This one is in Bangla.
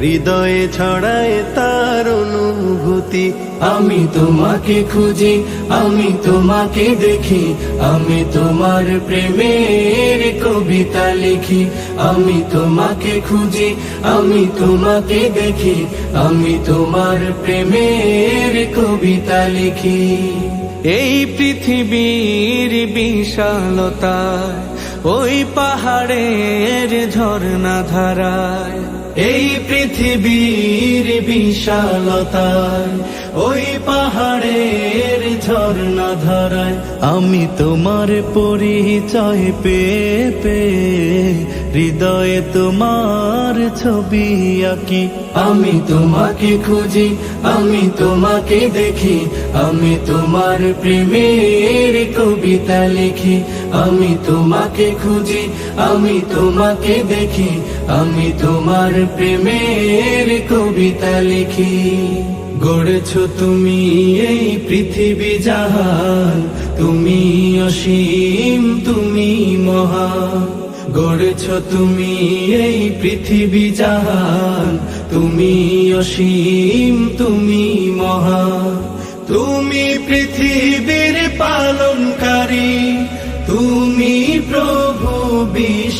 হৃদয়ে ছড়ায় তার অনুভূতি। আমি তোমাকে খুঁজি আমি তোমাকে দেখি আমি তোমার প্রেমের কবিতা লিখি। আমি তোমাকে খুঁজি আমি তোমাকে দেখি আমি তোমার প্রেমের কবিতা লিখি। এই পৃথিবীর বিশালতায় ওই পাহাড়ের ঝর্ণা ধারায় এই পৃথিবীর বিশালতায়, ওই পাহাড়ের ঝর্ণা ধারায় আমি তোমার পরিচয় পে পেয়ে হৃদয়ে তোমার ছবি আঁকি। আমি তোমাকে খুঁজি, আমি তোমাকে দেখি, আমি তোমার প্রেমের কবিতা লিখি, আমি তোমাকে খুঁজি, আমি তোমাকে দেখি, আমি তোমার প্রেমের কবিতা লিখি। গড়েছ তুমি এই পৃথিবী জাহান, তুমি অসীম, তুমি মহা গড়েছ তুমি এই পৃথিবী জাহান, তুমি অসীম, তুমি মহান। তুমি পৃথিবীর